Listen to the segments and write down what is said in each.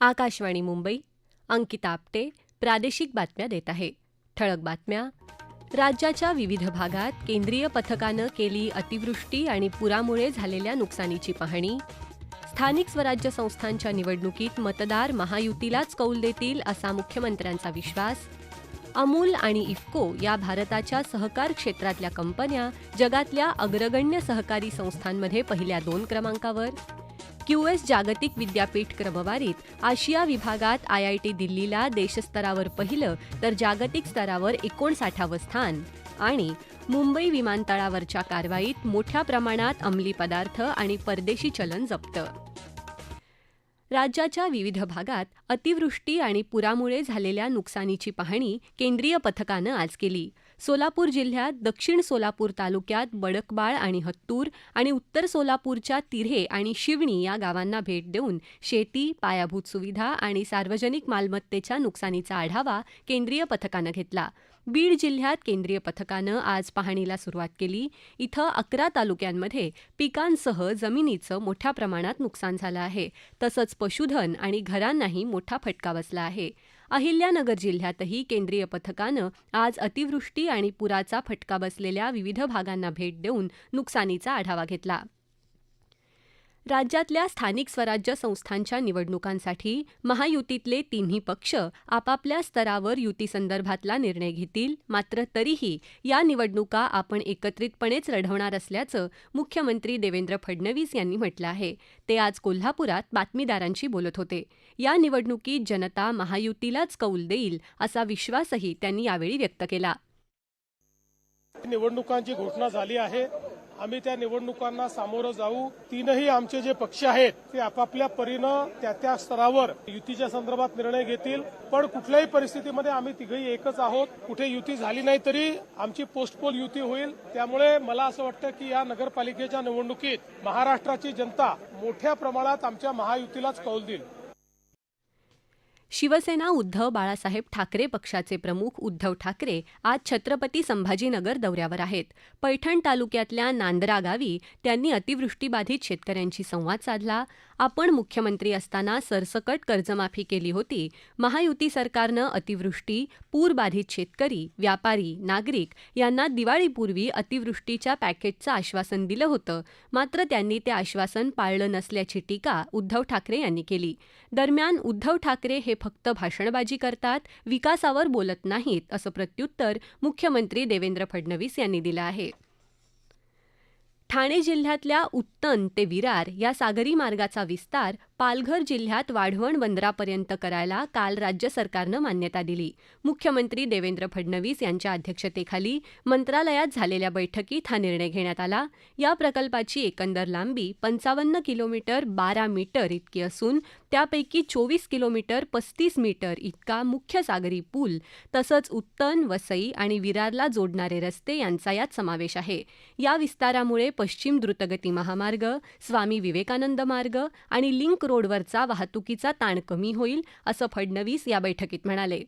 आकाशवाणी मुंबई अंकिता आपटे प्रादेशिक बातम्या देत आहे. ठळक बातम्या. राज्याच्या विविध भागात केंद्रीय पथकानं केली अतिवृष्टी आणि पुरामुळे झालेल्या नुकसानीची पाहणी. स्थानिक स्वराज्य संस्थांच्या निवडणुकीत मतदार महायुतीलाच कौल देतील असा मुख्यमंत्र्यांचा विश्वास. अमूल आणि इफ्को या भारताच्या सहकार क्षेत्रातल्या कंपन्या जगातल्या अग्रगण्य सहकारी संस्थांमध्ये पहिल्या दोन क्रमांकावर. क्यूएस जागतिक विद्यापीठ क्रमवारीत आशिया विभागात आय आय टी दिल्लीला देशस्तरावर पहिलं तर जागतिक स्तरावर एकोणसाठावं स्थान आणि मुंबई विमानतळावरच्या कारवाईत मोठ्या प्रमाणात अंमली पदार्थ आणि परदेशी चलन जप्त. राज्याच्या विविध भागात अतिवृष्टी आणि पुरामुळे झालेल्या नुकसानीची पाहणी केंद्रीय पथकानं आज केली. सोलापूर जिल्ह्यात दक्षिण सोलापूर तालुक्यात बडकबाळ आणि हत्तूर आणि उत्तर सोलापूरच्या तिऱ्हे आणि शिवणी या गावांना भेट देऊन शेती पायाभूत सुविधा आणि सार्वजनिक मालमत्तेच्या नुकसानीचा आढावा केंद्रीय पथकानं घेतला. बीड जिल्ह्यात केंद्रीय पथकानं आज पाहणीला सुरुवात केली. इथं अकरा तालुक्यांमध्ये पिकांसह जमिनीचं मोठ्या प्रमाणात नुकसान झालं आहे. तसंच पशुधन आणि घरांनाही मोठा फटका बसला आहे. अहिल्यानगर जिल्ह्यातही केंद्रीय पथकानं आज अतिवृष्टी आणि पुराचा फटका बसलेल्या विविध भागांना भेट देऊन नुकसानीचा आढावा घेतला. राज्यातल्या स्थानिक स्वराज्य संस्थांच्या निवडणुकांसाठी महायुतीतले तिन्ही पक्ष आपापल्या स्तरावर युतीसंदर्भातला निर्णय घेतील. मात्र तरीही या निवडणुका आपण एकत्रितपणेच लढवणार असल्याचं मुख्यमंत्री देवेंद्र फडणवीस यांनी म्हटलं आहे. ते आज कोल्हापुरात बातमीदारांशी बोलत होते. या निवडणुकीत जनता महायुतीलाच कौल देईल असा विश्वासही त्यांनी यावेळी व्यक्त केला. निवडणुकांची घोषणा झाली आहे. आम्ही त्या निवडणुकांना सामोरं जाऊ. तीनही आमचे जे पक्ष आहेत ते आपापल्या परीनं त्या त्या स्तरावर युतीच्या संदर्भात निर्णय घेतील. पण कुठल्याही परिस्थितीमध्ये आम्ही तिघही एकच आहोत. कुठे युती झाली नाही तरी आमची पोस्टपोल युती होईल. त्यामुळे मला असं वाटतं की या नगरपालिकेच्या निवडणुकीत महाराष्ट्राची जनता मोठ्या प्रमाणात आमच्या महायुतीलाच कौल देईल. शिवसेना उद्धव बाळासाहेब ठाकरे पक्षाचे प्रमुख उद्धव ठाकरे आज छत्रपती संभाजीनगर दौऱ्यावर आहेत. पैठण तालुक्यातल्या नांदरा गावी त्यांनी अतिवृष्टीबाधित शेतकऱ्यांशी संवाद साधला. आपण मुख्यमंत्री असताना सरसकट कर्जमाफी केली होती. महायुती सरकारनं अतिवृष्टी पूरबाधित शेतकरी व्यापारी नागरिक यांना दिवाळीपूर्वी अतिवृष्टीच्या पॅकेजचं आश्वासन दिलं होतं. मात्र त्यांनी ते आश्वासन पाळलं नसल्याची टीका उद्धव ठाकरे यांनी केली. दरम्यान उद्धव ठाकरे हे फक्त भाषणबाजी करतात विकासावर बोलत नाहीत असं प्रत्युत्तर मुख्यमंत्री देवेंद्र फडणवीस यांनी दिलं आहे. ठाणे जिल्ह्यातल्या उत्तन ते विरार या सागरी मार्गाचा विस्तार पालघर जिल्ह्यात वाढवण बंदरापर्यंत करायला काल राज्य सरकारनं मान्यता दिली. मुख्यमंत्री देवेंद्र फडणवीस यांच्या अध्यक्षतेखाली मंत्रालयात झालेल्या बैठकीत हा निर्णय घेण्यात आला. या प्रकल्पाची एकंदर लांबी पंचावन्न किलोमीटर बारा मीटर इतकी असून त्यापैकी चोवीस किलोमीटर पस्तीस मीटर इतका मुख्य सागरी पूल तसंच उत्तन वसई आणि विरारला जोडणारे रस्ते यांचा यात समावेश आहे. या विस्तारामुळे पश्चिम द्रुतगती महामार्ग स्वामी विवेकानंद मार्ग आणि लिंक रोडवरचा वाहतुकीचा ताण कमी होईल असं फडणवीस या बैठकीत म्हणाले.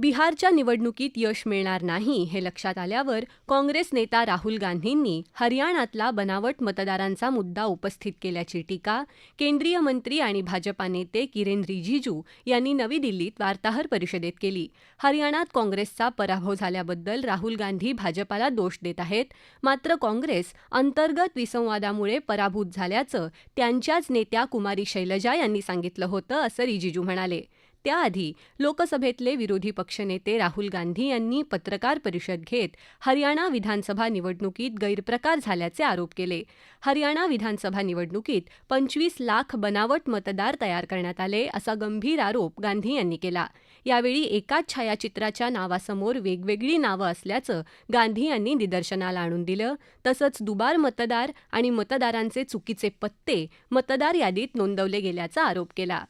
बिहारच्या निवडणुकीत यश मिळणार नाही हे लक्षात आल्यावर काँग्रेस नेता राहुल गांधींनी हरियाणातला बनावट मतदारांचा मुद्दा उपस्थित केल्याची टीका केंद्रीय मंत्री आणि भाजपा नेते किरेन रिजिजू यांनी नवी दिल्लीत वार्ताहर परिषदेत केली. हरियाणात काँग्रेसचा पराभव झाल्याबद्दल राहुल गांधी भाजपाला दोष देत आहेत. मात्र काँग्रेस अंतर्गत विसंवादामुळे पराभूत झाल्याचं त्यांच्याच नेत्या कुमारी शैलजा यांनी सांगितलं होतं असं रिजिजू म्हणाले. त्याआधी लोकसभेतले विरोधी पक्षनेते राहुल गांधी यांनी पत्रकार परिषद घेत हरियाणा विधानसभा निवडणुकीत गैरप्रकार झाल्याचे आरोप केले. हरियाणा विधानसभा निवडणुकीत पंचवीस लाख बनावट मतदार तयार करण्यात आले असा गंभीर आरोप गांधी यांनी केला. यावेळी एकाच छायाचित्राच्या नावासमोर वेगवेगळी नावं असल्याचं गांधी यांनी निदर्शनाला आणून दिलं. तसंच दुबार मतदार आणि मतदारांचे चुकीचे पत्ते मतदार यादीत नोंदवले गेल्याचा आरोप केला.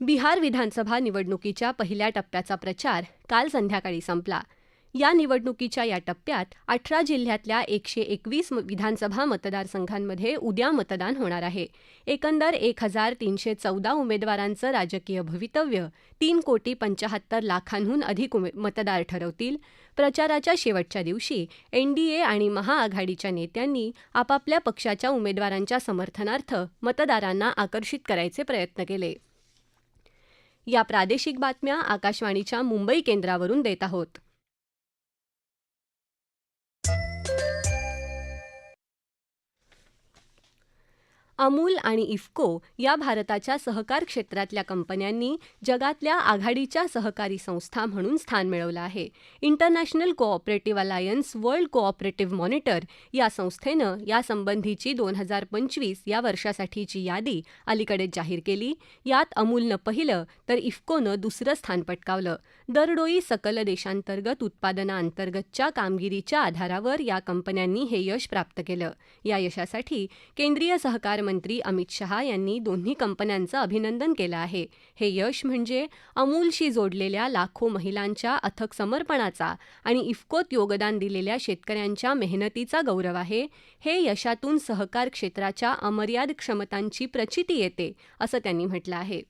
बिहार विधानसभा निवडणुकीच्या पहिल्या टप्प्याचा प्रचार काल संध्याकाळी संपला. या निवडणुकीच्या या टप्प्यात अठरा जिल्ह्यातल्या एकशे एकवीस विधानसभा मतदारसंघांमध्ये उद्या मतदान होणार आहे. एकंदर एक हजार तीनशे चौदा उमेदवारांचं राजकीय भवितव्य तीन कोटी पंचाहत्तर लाखांहून अधिक उमे मतदार ठरवतील. प्रचाराच्या शेवटच्या दिवशी एनडीए आणि महाआघाडीच्या नेत्यांनी आपापल्या पक्षाच्या उमेदवारांच्या समर्थनार्थ मतदारांना आकर्षित करायचे प्रयत्न केले. या प्रादेशिक बातम्या आकाशवाणीच्या मुंबई केंद्रावरून देत आहोत. अमूल आणि इफ्को या भारताच्या सहकार क्षेत्रातल्या कंपन्यांनी जगातल्या आघाडीच्या सहकारी संस्था म्हणून स्थान मिळवलं आहे. International cooperative alliance world cooperative monitor या संस्थेनं यासंबंधीची दोन हजार पंचवीस या वर्षासाठीची यादी अलीकडेच जाहीर केली. यात अमूलनं पहिलं तर इफ्कोनं दुसरं स्थान पटकावलं. दरडोई सकल देशांतर्गत उत्पादनाअंतर्गतच्या कामगिरीच्या आधारावर या कंपन्यांनी हे यश प्राप्त केलं. या यशासाठी केंद्रीय सहकार मंत्री अमित शहा यांनी दोन्ही कंपन्यांचं अभिनंदन केलं आहे. हे यश म्हणजे अमूलशी जोडलेल्या लाखो महिलांच्या अथक समर्पणाचा आणि इफ्कोत योगदान दिलेल्या शेतकऱ्यांच्या मेहनतीचा गौरव आहे. हे यशातून सहकार क्षेत्राच्या अमर्याद क्षमतांची प्रचिती येते असं त्यांनी म्हटलं आहे.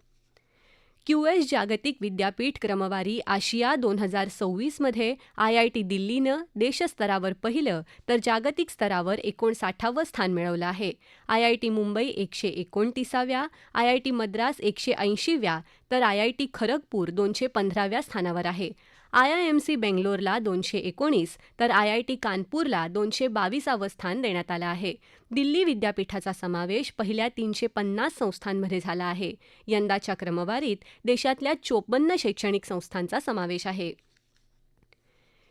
क्यूएस जागतिक विद्यापीठ क्रमवारी आशिया दोन हजार सव्वीसमध्ये आयआयटी दिल्लीनं देशस्तरावर पहिलं तर जागतिक स्तरावर एकोणसाठावं स्थान मिळवलं आहे. आयआयटी मुंबई एकशे एकोणतीसाव्या आयआयटी मद्रास एकशे ऐंशीव्या तर आयआयटी खरगपूर दोनशे पंधराव्या स्थानावर आहे. आय आय एम सी बेंगलोरला दोनशे एकोणीस तर आय आय टी कानपूरला दोनशे बावीसावं स्थान देण्यात आलं आहे. दिल्ली विद्यापीठाचा समावेश पहिल्या तीनशे पन्नास संस्थांमध्ये झाला आहे. यंदाच्या क्रमवारीत देशातल्या चोपन्न शैक्षणिक संस्थांचा समावेश आहे.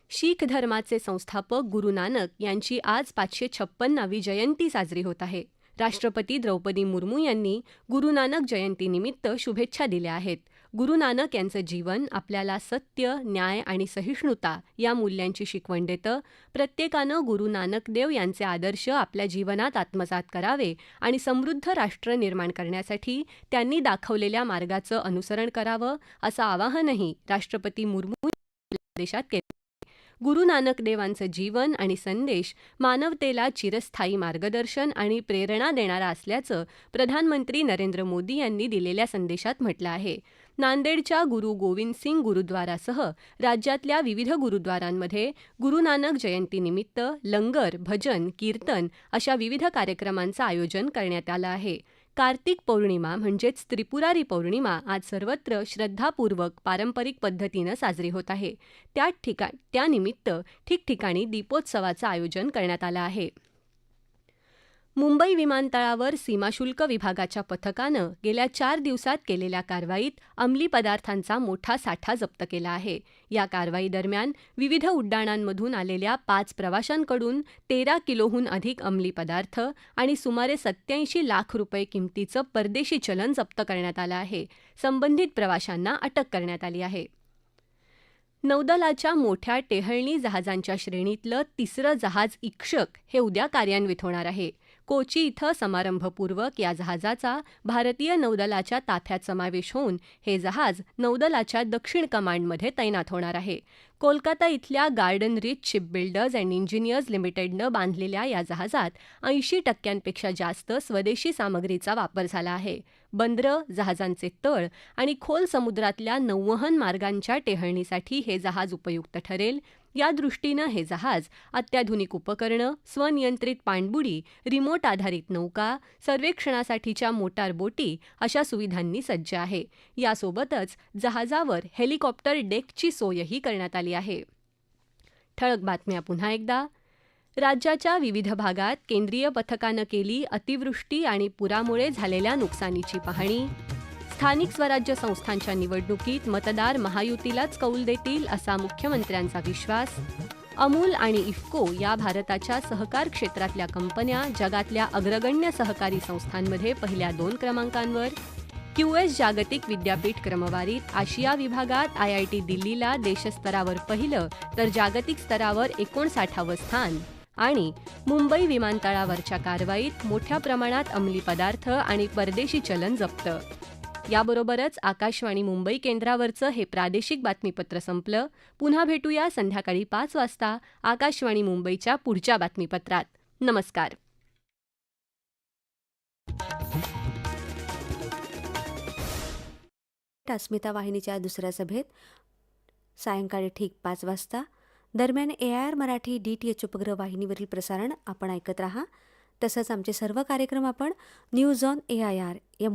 शीख धर्माचे संस्थापक गुरु नानक यांची आज पाचशे छप्पन्नावी जयंती साजरी होत आहे. राष्ट्रपती द्रौपदी मुर्मू यांनी गुरु नानक जयंतीनिमित्त शुभेच्छा दिल्या आहेत. गुरु नानक यांचं जीवन आपल्याला सत्य न्याय आणि सहिष्णुता या मूल्यांची शिकवण देतं. प्रत्येकानं गुरु नानक देव यांचे आदर्श आपल्या जीवनात आत्मसात करावे आणि समृद्ध राष्ट्र निर्माण करण्यासाठी त्यांनी दाखवलेल्या मार्गाचं अनुसरण करावं असं आवाहनही राष्ट्रपती मुर्मू देशात केलं. गुरु नानक देवांचं जीवन आणि संदेश मानवतेला चिरस्थायी मार्गदर्शन आणि प्रेरणा देणारा असल्याचं प्रधानमंत्री नरेंद्र मोदी यांनी दिलेल्या संदेशात म्हटलं आहे. नांदेडच्या गुरु गोविंद सिंग गुरुद्वारासह राज्यातल्या विविध गुरुद्वारांमध्ये गुरु नानक जयंतीनिमित्त लंगर भजन कीर्तन अशा विविध कार्यक्रमांचं आयोजन करण्यात आलं आहे. कार्तिक पौर्णिमा म्हणजेच त्रिपुरारी पौर्णिमा आज सर्वत्र श्रद्धापूर्वक पारंपरिक पद्धतीनं साजरी होत आहे. त्या ठिका त्यानिमित्त ठिकठिकाणी दीपोत्सवाचं आयोजन करण्यात आलं आहे. मुंबई विमानतळावर सीमाशुल्क विभागाच्या पथकानं गेल्या चार दिवसात केलेल्या कारवाईत अंमली पदार्थांचा मोठा साठा जप्त केला आहे. या कारवाईदरम्यान विविध उड्डाणांमधून आलेल्या पाच प्रवाशांकडून तेरा किलोहून अधिक अंमली पदार्थ आणि सुमारे सत्याऐंशी लाख रुपये किमतीचं परदेशी चलन जप्त करण्यात आलं आहे. संबंधित प्रवाशांना अटक करण्यात आली आहे. नौदलाच्या मोठ्या टेहळणी जहाजांच्या श्रेणीतलं तिसरं जहाज इक्षक हे उद्या कार्यान्वित होणार आहे. कोची इथं समारंभपूर्वक या जहाजाचा भारतीय नौदलाच्या ताफ्यात समावेश होऊन हे जहाज नौदलाच्या दक्षिण कमांडमध्ये तैनात होणार आहे. कोलकाता इथल्या Garden Reach shipbuilders and engineers लिमिटेडनं बांधलेल्या या जहाजात ऐंशी टक्क्यांपेक्षा जास्त स्वदेशी सामग्रीचा वापर झाला आहे. बंदरं जहाजांचे तळ आणि खोल समुद्रातल्या नौवहन मार्गांच्या टेहळणीसाठी हे जहाज उपयुक्त ठरेल. या दृष्टीनं हे जहाज अत्याधुनिक उपकरणं स्वनियंत्रित पाणबुडी रिमोट आधारित नौका सर्वेक्षणासाठीच्या मोटार बोटी अशा सुविधांनी सज्ज आहे. यासोबतच जहाजावर हेलिकॉप्टर डेकची सोयही करण्यात आली आहे. ठळक बातम्या पुन्हा एकदा. राज्याच्या विविध भागात केंद्रीय पथकानं केली अतिवृष्टी आणि पुरामुळे झालेल्या नुकसानीची पाहणी स्थानिक स्वराज्य संस्थांच्या निवडणुकीत मतदार महायुतीलाच कौल देतील असा मुख्यमंत्र्यांचा विश्वास. अमूल आणि इफ्को या भारताच्या सहकार क्षेत्रातल्या कंपन्या जगातल्या अग्रगण्य सहकारी संस्थांमध्ये पहिल्या दोन क्रमांकांवर. क्यूएस जागतिक विद्यापीठ क्रमवारीत आशिया विभागात आय आय टी दिल्लीला देशस्तरावर पहिलं तर जागतिक स्तरावर एकोणसाठावं स्थान. आणि मुंबई विमानतळावरच्या कारवाईत मोठ्या प्रमाणात अंमली पदार्थ आणि परदेशी चलन जप्त. याबरोबरच आकाशवाणी मुंबई केंद्रावरचं हे प्रादेशिक बातमीपत्र संपलं. पुन्हा भेटूया संध्याकाळी पाच वाजता आकाशवाणी मुंबईच्या पुढच्या बातमीपत्रात. नमस्कार. अस्मिता वाहिनीच्या दुसऱ्या सभेत सायंकाळी ठीक पाच वाजता. दरम्यान A I R Marathi D T H उपग्रह वाहिनीवरील प्रसारण आपण ऐकत राहा. तसंच आमचे सर्व कार्यक्रम आपण news on A I R या